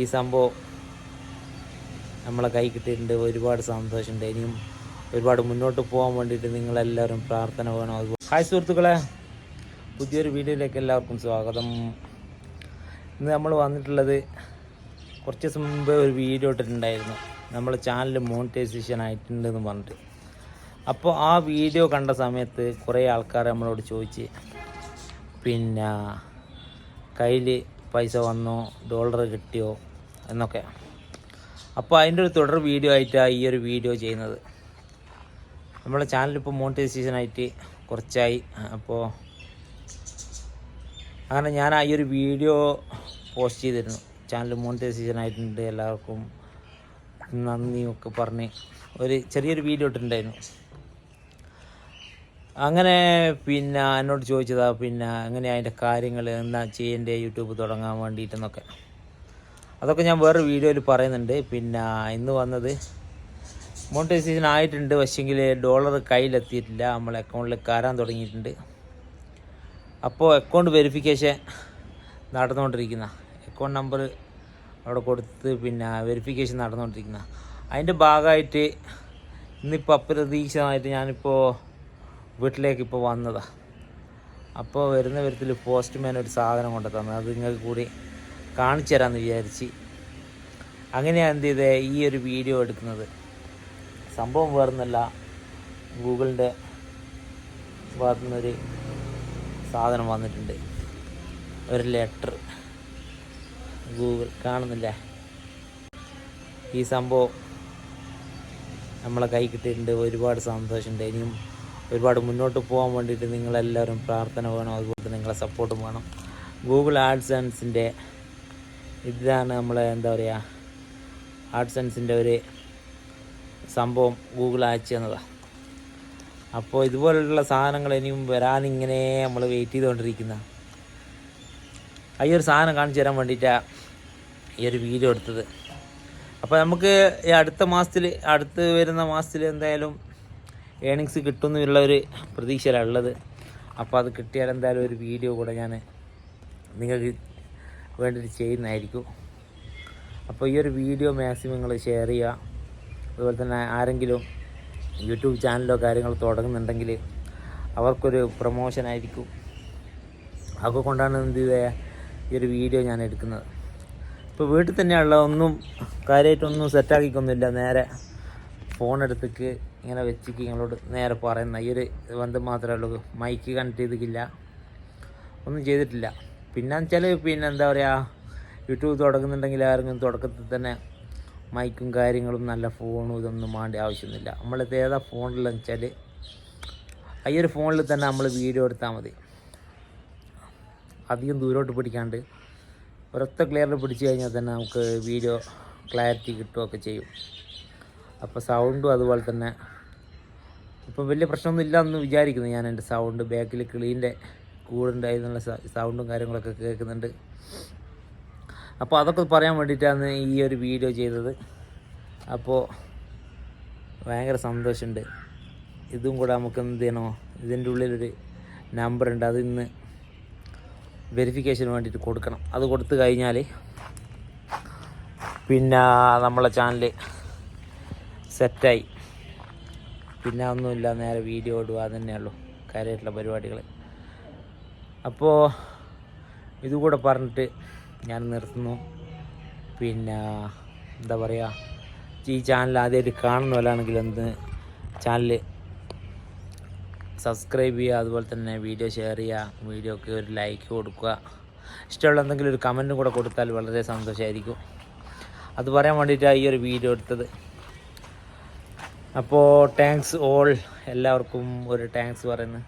ഈ സംഭവം നമ്മളെ കൈ കിട്ടിയിട്ടുണ്ട്. ഒരുപാട് സന്തോഷമുണ്ട്. ഇനിയും ഒരുപാട് മുന്നോട്ട് പോകാൻ വേണ്ടിയിട്ട് നിങ്ങളെല്ലാവരും പ്രാർത്ഥന വേണം. അതുപോലെ ഹായ് സുഹൃത്തുക്കളെ പുതിയൊരു വീഡിയോയിലേക്ക് എല്ലാവർക്കും സ്വാഗതം. ഇന്ന് നമ്മൾ വന്നിട്ടുള്ളത് കുറച്ച് ദിവസം മുമ്പേ ഒരു വീഡിയോ ഇട്ടിട്ടുണ്ടായിരുന്നു. നമ്മൾ ചാനൽ മോണിറ്റൈസേഷൻ ആയിട്ടുണ്ടെന്ന് പറഞ്ഞിട്ട്. അപ്പോൾ ആ വീഡിയോ കണ്ട സമയത്ത് കുറേ ആൾക്കാർ നമ്മളോട് ചോദിച്ച് പിന്നെ കയ്യിൽ പൈസ വന്നോ ഡോളർ കിട്ടിയോ എന്നൊക്കെ. അപ്പോൾ അതിന്റെ ഒരു തുടർ വീഡിയോ ആയിട്ടാണ് ഈ ഒരു വീഡിയോ ചെയ്യുന്നത്. നമ്മുടെ ചാനൽ ഇപ്പോൾ മോണിറ്റൈസേഷൻ ആയിട്ട് കുറച്ചായി. അപ്പോൾ അങ്ങനെ ഞാൻ ആ ഒരു വീഡിയോ പോസ്റ്റ് ചെയ്തിരുന്നു. ചാനൽ മോണിറ്റൈസേഷൻ ആയിട്ടുണ്ട് എല്ലാവർക്കും നന്ദിയൊക്കെ പറഞ്ഞ് ഒരു ചെറിയൊരു വീഡിയോ ഇട്ടിട്ടുണ്ടായിരുന്നു. അങ്ങനെ പിന്നെ എന്നോട് ചോദിച്ചതാ പിന്നെ അങ്ങനെ അതിന്റെ കാര്യങ്ങൾ എന്താ ചെയ്യേണ്ടേ? യൂട്യൂബ് തുടങ്ങാൻ വേണ്ടിയിട്ടെന്നൊക്കെ. അതൊക്കെ ഞാൻ വേറെ വീഡിയോയിൽ പറയുന്നുണ്ട്. പിന്നെ ഇന്ന് വന്നത് മോണിറ്റൈസേഷൻ ആയിട്ടുണ്ട്. പക്ഷേങ്കിൽ ഡോളർ കയ്യിലെത്തിയിട്ടില്ല. നമ്മൾ അക്കൗണ്ടിൽ കയറാൻ തുടങ്ങിയിട്ടുണ്ട്. അപ്പോൾ അക്കൗണ്ട് വെരിഫിക്കേഷൻ നടന്നുകൊണ്ടിരിക്കുന്ന അക്കൗണ്ട് നമ്പർ അവിടെ കൊടുത്ത് പിന്നെ വെരിഫിക്കേഷൻ നടന്നുകൊണ്ടിരിക്കുന്ന അതിന്റെ ഭാഗമായിട്ട് ഇന്നിപ്പോൾ അപ്രതീക്ഷിതമായിട്ട് ഞാനിപ്പോൾ വീട്ടിലേക്ക് ഇപ്പോൾ വന്നതാണ് അപ്പോൾ വരുന്ന വിധത്തിൽ പോസ്റ്റ്മാൻ ഒരു സാധനം കൊണ്ട് തന്നു. അത് നിങ്ങൾക്ക് കൂടി കാണിച്ചു തരാമെന്ന് വിചാരിച്ച് അങ്ങനെയാണ് എന്ത് ചെയ്തത് ഈ ഒരു വീഡിയോ എടുക്കുന്നത്. സംഭവം വേറൊന്നല്ല. ഗൂഗിളിന്റെ ഭാഗത്തു നിന്നൊരു സാധനം വന്നിട്ടുണ്ട്. ഒരു ലെറ്റർ ഗൂഗിൾ കാണുന്നില്ലേ? ഈ സംഭവം നമ്മളെ കൈ കിട്ടിയിട്ടുണ്ട്. ഒരുപാട് സന്തോഷമുണ്ട്. ഇനിയും ഒരുപാട് മുന്നോട്ട് പോകാൻ വേണ്ടിയിട്ട് നിങ്ങളെല്ലാവരും പ്രാർത്ഥന വേണം അതുപോലെ നിങ്ങളെ സപ്പോർട്ടും വേണം. ഗൂഗിൾ ആഡ്സ് ആൻഡ്സിന്റെ ഇതാണ് നമ്മളെ എന്താ പറയുക ആർട്സ് ആൻഡ്സിന്റെ ഒരു സംഭവം ഗൂഗിൾ അയച്ചു തന്നതാണ് അപ്പോൾ ഇതുപോലുള്ള സാധനങ്ങൾ ഇനിയും വരാനിങ്ങനെ നമ്മൾ വെയിറ്റ് ചെയ്തുകൊണ്ടിരിക്കുന്ന. ഈ ഒരു സാധനം കാണിച്ചു തരാൻ വേണ്ടിയിട്ടാണ് ഈ ഒരു വീഡിയോ എടുത്തത്. അപ്പോൾ നമുക്ക് ഈ അടുത്ത മാസത്തിൽ അടുത്ത് വരുന്ന മാസത്തിൽ എന്തായാലും ഏണിങ്സ് കിട്ടുമെന്നുള്ള ഒരു പ്രതീക്ഷയിലാണ് ഉള്ളത് അപ്പോൾ അത് കിട്ടിയാൽ എന്തായാലും ഒരു വീഡിയോ കൂടെ ഞാൻ നിങ്ങൾക്ക് വേണ്ടിയിട്ട് ചെയ്യുന്നതായിരിക്കും. അപ്പോൾ ഈ ഒരു വീഡിയോ മാക്സിമം നിങ്ങൾ ഷെയർ ചെയ്യുക. അതുപോലെ തന്നെ ആരെങ്കിലും യൂട്യൂബ് ചാനലോ കാര്യങ്ങളോ തുടങ്ങുന്നുണ്ടെങ്കിൽ അവർക്കൊരു പ്രൊമോഷൻ ആയിരിക്കും. അതൊക്കെ കൊണ്ടാണ് എന്ത് ചെയ്ത? ഈ ഒരു വീഡിയോ ഞാൻ എടുക്കുന്നത്. ഇപ്പോൾ വീട്ടിൽ തന്നെയുള്ള ഒന്നും കാര്യമായിട്ടൊന്നും സെറ്റാക്കിക്കൊന്നുമില്ല നേരെ ഫോൺ എടുത്തേക്ക് ഇങ്ങനെ വെച്ചിക്ക് നിങ്ങളോട് നേരെ പറയുന്ന. ഈ ഒരു ബന്ധം മാത്രമേ ഉള്ളൂ. മൈക്ക് കണക്ട് ചെയ്തിട്ടില്ല ഒന്നും ചെയ്തിട്ടില്ല. പിന്നെ വെച്ചാൽ പിന്നെ എന്താ പറയുക യൂട്യൂബ് തുടങ്ങുന്നുണ്ടെങ്കിൽ ആരെങ്കിലും തുടക്കത്തിൽ തന്നെ മൈക്കും കാര്യങ്ങളും നല്ല ഫോണും ഇതൊന്നും വേണ്ട ആവശ്യമൊന്നുമില്ല. നമ്മളിത് ഏതാ ഫോണിലെന്ന് വെച്ചാൽ ഈ ഒരു ഫോണിൽ തന്നെ നമ്മൾ വീഡിയോ എടുത്താൽ മതി. അധികം ദൂരോട്ട് പിടിക്കാണ്ട് ഒരൊത്ത ക്ലിയറിൽ പിടിച്ചു കഴിഞ്ഞാൽ തന്നെ നമുക്ക് വീഡിയോ ക്ലാരിറ്റി കിട്ടുകയൊക്കെ ചെയ്യും. അപ്പോൾ സൗണ്ടും അതുപോലെ തന്നെ ഇപ്പോൾ വലിയ പ്രശ്നമൊന്നും എന്ന് വിചാരിക്കുന്നു ഞാൻ എന്റെ സൗണ്ട് ബാക്കിൽ കിളീന്റെ കൂടുണ്ടായിരുന്നുള്ള സൗണ്ടും കാര്യങ്ങളൊക്കെ കേൾക്കുന്നുണ്ട്. അപ്പോൾ അതൊക്കെ പറയാൻ വേണ്ടിയിട്ടാണ് ഈ ഒരു വീഡിയോ ചെയ്തത്. അപ്പോൾ ഭയങ്കര സന്തോഷമുണ്ട്. ഇതും കൂടെ നമുക്ക് എന്ത് ചെയ്യണോ? ഇതിന്റെ ഉള്ളിലൊരു നമ്പർ ഉണ്ട്. അത് ഇന്ന് വെരിഫിക്കേഷന് വേണ്ടിയിട്ട് കൊടുക്കണം. അത് കൊടുത്തു കഴിഞ്ഞാൽ പിന്നെ നമ്മളെ ചാനൽ സെറ്റായി പിന്നെ ഒന്നുമില്ല നേരെ വീഡിയോ ഇടുക തന്നെയുള്ളൂ കാര്യമായിട്ടുള്ള പരിപാടികൾ അപ്പോൾ ഇതുകൂടെ പറഞ്ഞിട്ട് ഞാൻ നിർത്തുന്നു. പിന്നെ എന്താ പറയുക ഈ ചാനൽ ആദ്യമായിട്ട് കാണുന്നവരാണെങ്കിൽ ഒന്ന് ചാനൽ സബ്സ്ക്രൈബ് ചെയ്യുക അതുപോലെ തന്നെ വീഡിയോ ഷെയർ ചെയ്യുക വീഡിയോക്ക് ഒരു ലൈക്ക് കൊടുക്കുക. ഇഷ്ടമുള്ള എന്തെങ്കിലും ഒരു കമന്റും കൂടെ കൊടുത്താൽ വളരെ സന്തോഷമായിരിക്കും അത് പറയാൻ വേണ്ടിയിട്ടാണ് ഈ ഒരു വീഡിയോ എടുത്തത്. അപ്പോൾ താങ്ക്സ് ഓൾ എല്ലാവർക്കും ഒരു താങ്ക്സ് പറയുന്നു.